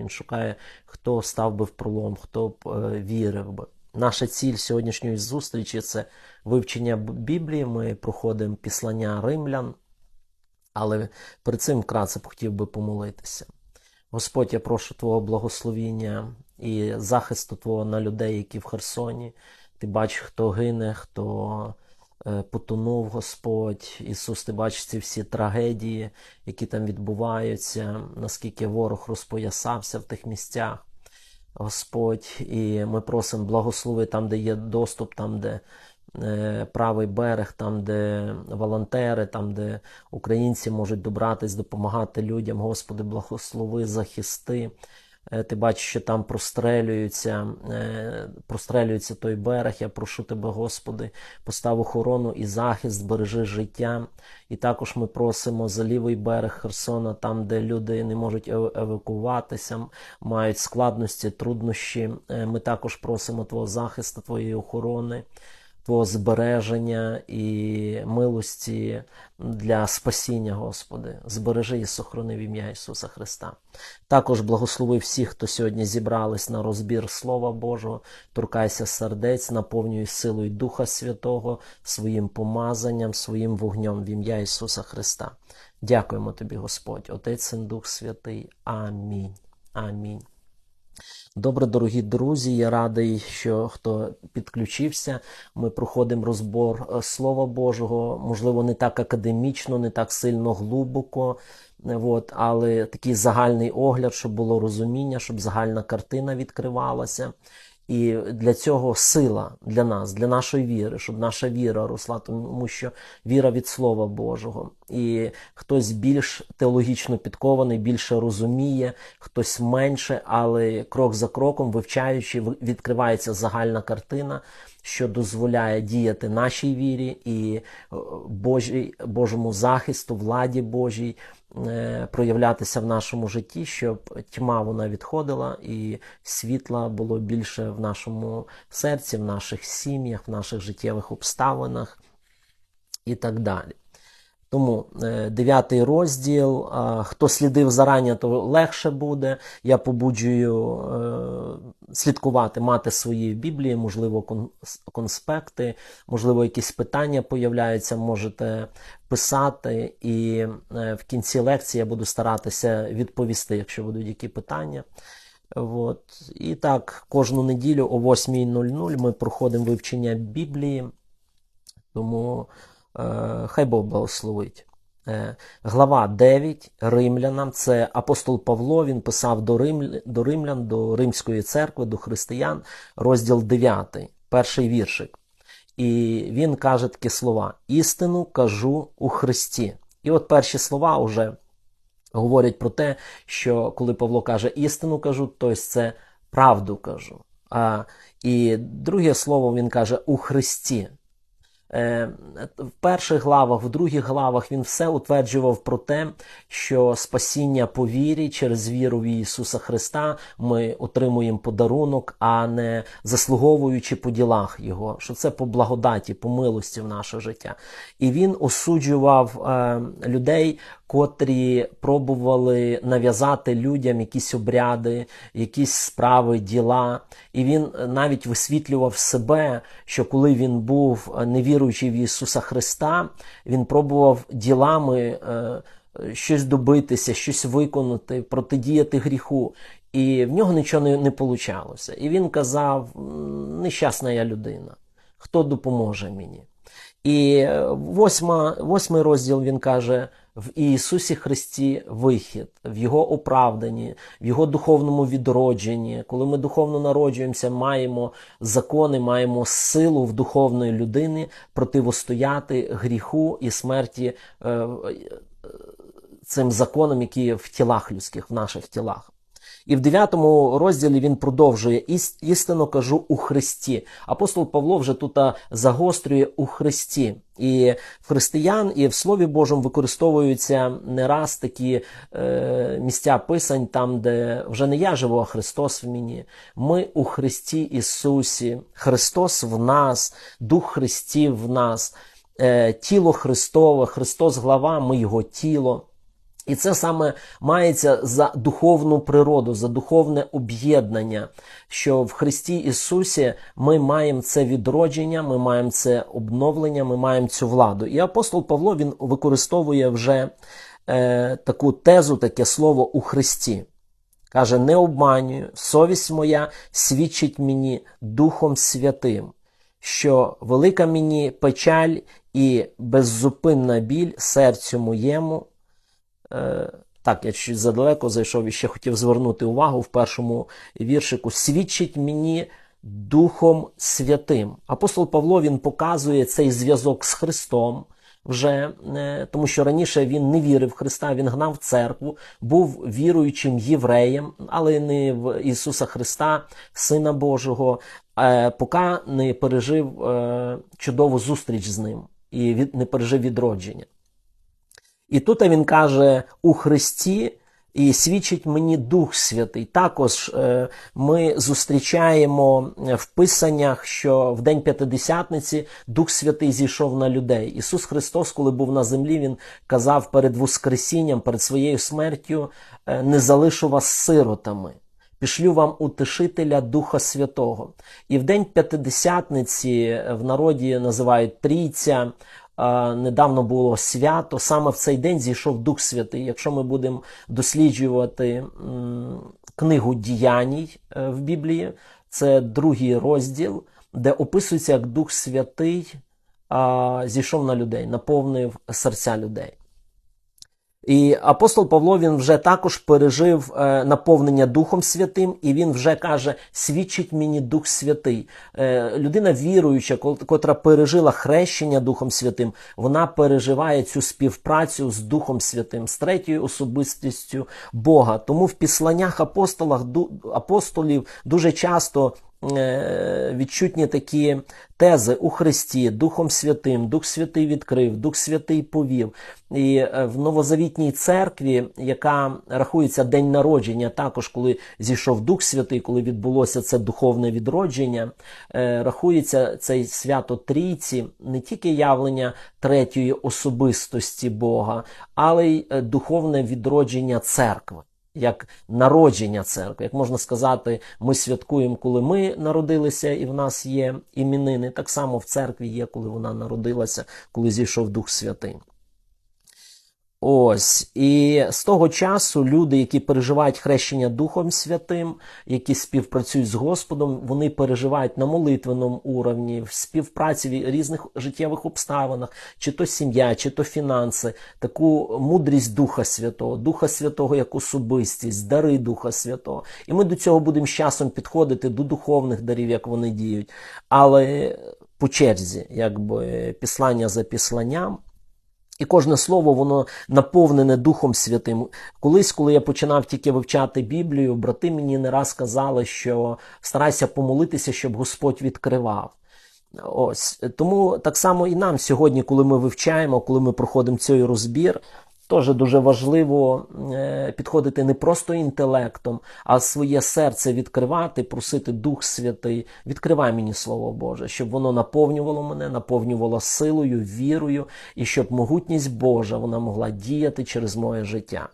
Він шукає, хто став би в пролом, хто б е, вірив би. Наша ціль сьогоднішньої зустрічі це вивчення Біблії. Ми проходимо післання римлян, але перед цим вкратце хотів би помолитися. Господь, я прошу Твого благословіння і захисту Твого на людей, які в Херсоні. Ти бачиш, хто гине, хто потонув, Господь. Ісус, ти бачиш ці всі трагедії, які там відбуваються, наскільки ворог розпоясався в тих місцях. Господь, і ми просимо благослови там, де є доступ, там, де е, правий берег, там, де волонтери, там, де українці можуть добратись, допомагати людям. Господи, благослови, захисти. Е, Ти бачиш, що там прострелюється, е, прострелюється той берег. Я прошу тебе, Господи, постав охорону і захист, збережи життя. І також ми просимо за лівий берег Херсона, там, де люди не можуть евакуватися, мають складності, труднощі. Е, Ми також просимо Твого захисту, Твоєї охорони. Твого збереження і милості для спасіння, Господи. Збережи і сохрани в ім'я Ісуса Христа. Також благослови всіх, хто сьогодні зібрались на розбір Слова Божого, торкайся сердець, наповнюй силою Духа Святого, своїм помазанням, своїм вогнем в ім'я Ісуса Христа. Дякуємо Тобі, Господь, Отець Син Дух Святий. Амінь. Амінь. Добре, дорогі друзі, я радий, що хто підключився. Ми проходимо розбор е, Слова Божого, можливо, не так академічно, не так сильно глибоко, е, от, але такий загальний огляд, щоб було розуміння, щоб загальна картина відкривалася. І для цього сила для нас, для нашої віри, щоб наша віра росла, тому що віра від Слова Божого. І хтось більш теологічно підкований, більше розуміє, хтось менше, але крок за кроком, вивчаючи, ви- відкривається загальна картина, що дозволяє діяти нашій вірі і е, Божій, Божому захисту, владі Божій е, проявлятися в нашому житті, щоб тьма вона відходила і світла було більше в нашому серці, в наших сім'ях, в наших життєвих обставинах і так далі. Тому е, дев'ятий розділ. Хто слідив зарані, то легше буде. Я побуджую е, слідкувати, мати свої біблії, можливо, конспекти, можливо, якісь питання появляються, можете писати. І е, в кінці лекції я буду старатися відповісти, якщо будуть які питання. От. І так, кожну неділю о 8.00 ми проходимо вивчення Біблії. Тому хай Бог благословить. Е, глава 9 Римлянам. Це апостол Павло. Він писав до, Рим, до римлян, до Римської церкви, до християн, розділ 9, перший віршик. І він каже такі слова: Істину кажу у Христі. І от перші слова вже говорять про те, що коли Павло каже істину кажу, то це правду кажу. А, і друге слово він каже у Христі. Е, в перших главах, в других главах він все утверджував про те, що спасіння по вірі через віру в Ісуса Христа ми отримуємо подарунок, а не заслуговуючи по ділах Його, що це по благодаті, по милості в наше життя. І він осуджував е, людей, котрі пробували нав'язати людям якісь обряди, якісь справи, діла. І він навіть висвітлював себе, що коли він був невіруючий в Ісуса Христа, він пробував ділами е, щось добитися, щось виконати, протидіяти гріху. І в нього нічого не, не. І він казав: нещасна я людина, хто допоможе мені? І е, восьма, восьмий розділ він каже: в Ісусі Христі вихід, в Його оправданні, в Його духовному відродженні. Коли ми духовно народжуємося, маємо закони, маємо силу в духовної людини противостояти гріху і смерті е, е, цим законам, які в тілах людських, в наших тілах. І в 9 розділі він продовжує «Іс- істину кажу у Христі. Апостол Павло вже тут загострює у Христі. І в християн, і в Слові Божому використовуються не раз такі е, місця писань, там, де вже не я живу, а Христос в мені. Ми у Христі Ісусі, Христос в нас, Дух Христів в нас, е, тіло Христове, Христос глава, ми Його тіло. І це саме мається за духовну природу, за духовне об'єднання, що в Христі Ісусі ми маємо це відродження, ми маємо це обновлення, ми маємо цю владу. І апостол Павло він використовує вже е, таку тезу, таке слово у Христі. Каже: не обманюю, совість моя свідчить мені Духом Святим, що велика мені печаль і беззупинна біль серцю моєму. Е, так, я чуть задалеко зайшов і ще хотів звернути увагу в першому віршику. Свідчить мені Духом Святим. Апостол Павло він показує цей зв'язок з Христом. Вже е, тому, що раніше він не вірив в Христа, він гнав церкву, був віруючим євреєм, але не в Ісуса Христа, Сина Божого, е, поки не пережив чудову зустріч з ним і не пережив відродження. І тут він каже у Христі. І свідчить мені Дух Святий. Також е, ми зустрічаємо в Писаннях, що в День П'ятидесятниці Дух Святий зійшов на людей. Ісус Христос, коли був на землі, Він казав перед Воскресінням, перед своєю смертю: е, не залишу вас сиротами. Пішлю вам утешителя Духа Святого. І в День П'ятидесятниці в народі називають Трійця. Недавно було свято. Саме в цей день зійшов Дух Святий. Якщо ми будемо досліджувати книгу діяній е, в Біблії, це другий розділ, де описується, як Дух Святий зійшов на людей, наповнив серця людей. І апостол Павло він вже також пережив е, наповнення Духом Святим, і він вже каже: свідчить мені Дух Святий. Е, людина віруюча, котра пережила хрещення Духом Святим, вона переживає цю співпрацю з Духом Святим, з третьою особистістю Бога. Тому в післаннях апостолах, апостолів дуже часто відчутні такі тези у Христі, Духом Святим, Дух Святий відкрив, Дух Святий повів. І е, в Новозавітній церкві, яка рахується день народження, також коли зійшов Дух Святий, коли відбулося це духовне відродження, е, рахується цей свято Трійці не тільки явлення третьої особистості Бога, але й духовне відродження церкви як народження церкви. Як можна сказати, ми святкуємо, коли ми народилися, і в нас є іменини. Так само в церкві є, коли вона народилася, коли зійшов Дух Святий. Ось і з того часу люди, які переживають хрещення Духом Святим, які співпрацюють з Господом, вони переживають на молитвеному уровні, в співпраці в різних життєвих обставинах, чи то сім'я, чи то фінанси, таку мудрість Духа Святого, Духа Святого як особистість, дари Духа Святого. І ми до цього будемо з часом підходити до духовних дарів, як вони діють, але по черзі, якби післання за післанням. І кожне слово, воно наповнене Духом Святим. Колись, коли я починав тільки вивчати Біблію, брати мені не раз казали, що старайся помолитися, щоб Господь відкривав. Ось тому так само і нам сьогодні, коли ми вивчаємо, коли ми проходимо цей розбір, Теж дуже важливо е, підходити не просто інтелектом, а своє серце відкривати, просити Дух Святий, відкривай мені Слово Боже, щоб воно наповнювало мене, наповнювало силою, вірою, і щоб могутність Божа вона могла діяти через моє життя.